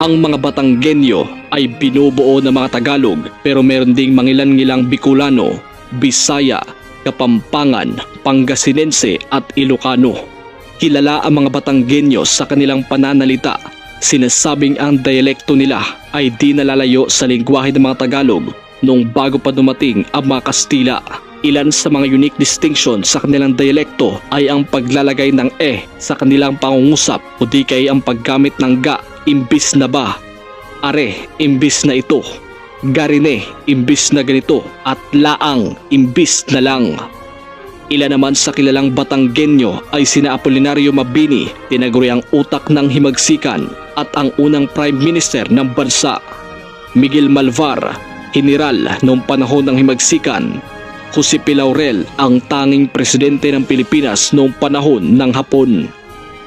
Ang mga Batanggenyo ay binubuo ng mga Tagalog pero meron ding mangilan-ngilang Bicolano, Bisaya, Kapampangan, Pangasinense at Ilocano. Kilala ang mga Batanggenyo sa kanilang pananalita. Sinasabing ang dialekto nila ay di nalalayo sa lingwahe ng mga Tagalog nung bago pa dumating ang mga Kastila. Ilan sa mga unique distinction sa kanilang dialekto ay ang paglalagay ng e sa kanilang pangungusap o di kay ang paggamit ng ga imbis na ba, are imbis na ito, garine imbis na ganito at laang imbis na lang. Ilan naman sa kilalang Batanggenyo ay sina Apolinario Mabini, tinaguriang utak ng himagsikan at ang unang Prime Minister ng bansa. Miguel Malvar, General noong panahon ng himagsikan. Jose P. Laurel, ang tanging presidente ng Pilipinas noong panahon ng Hapon.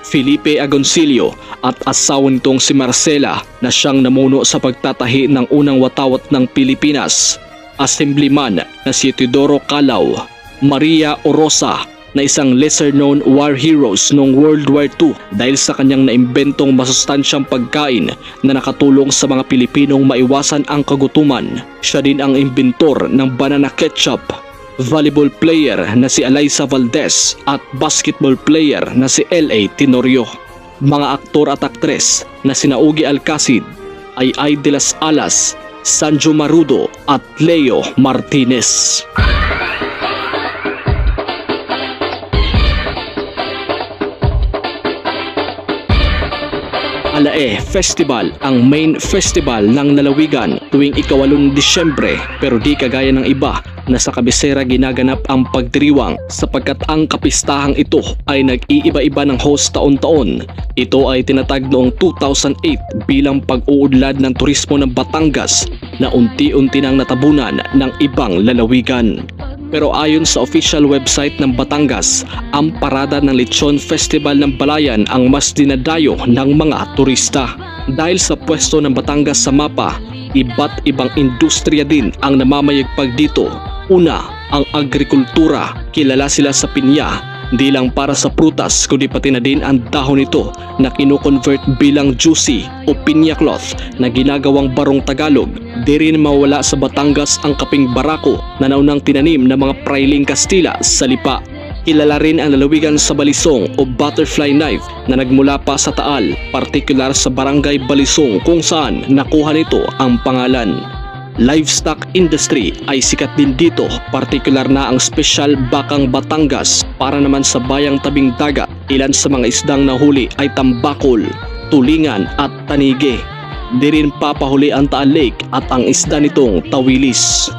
Felipe Agoncillo at asawa nitong si Marcela na siyang namuno sa pagtatahi ng unang watawat ng Pilipinas. Assemblyman na si Teodoro Calao, Maria Orosa na isang lesser-known war heroes noong World War II dahil sa kanyang naimbentong masustansyang pagkain na nakatulong sa mga Pilipinong maiwasan ang kagutuman. Siya din ang imbentor ng banana ketchup volleyball player na si Eliza Valdez at basketball player na si L.A. Tenorio. Mga aktor at aktres na sina Ugi Alcacid, ay Ay de las Alas, Sanjo Marudo at Leo Martinez. Alae Festival ang main festival ng lalawigan tuwing ikawalong Disyembre pero di kagaya ng iba na sa kabisera ginaganap ang pagdiriwang sapagkat ang kapistahang ito ay nag-iiba-iba ng host taon-taon. Ito ay tinatag noong 2008 bilang pag-uudlad ng turismo ng Batangas na unti-unti nang natabunan ng ibang lalawigan. Pero ayon sa official website ng Batangas, ang parada ng Lechon Festival ng Balayan ang mas dinadayo ng mga turista. Dahil sa pwesto ng Batangas sa mapa, iba't ibang industriya din ang namamayagpag dito. Una, ang agrikultura. Kilala sila sa pinya Hindi lang para sa prutas kundi pati na din ang dahon nito na kino-convert bilang juicy o pinya cloth na ginagawang barong Tagalog. Di rin mawala sa Batangas ang kaping barako na naunang tinanim ng mga prailing Kastila sa lipa. Kilala rin ang lalawigan sa Balisong o butterfly knife na nagmula pa sa Taal, partikular sa barangay Balisong kung saan nakuha nito ang pangalan. Livestock industry ay sikat din dito, partikular na ang special bakang Batangas para naman sa bayang tabing dagat. Ilan sa mga isdang nahuli ay tambakol, tulingan at tanige. Di rin papahuli ang Taal Lake at ang isda nitong tawilis.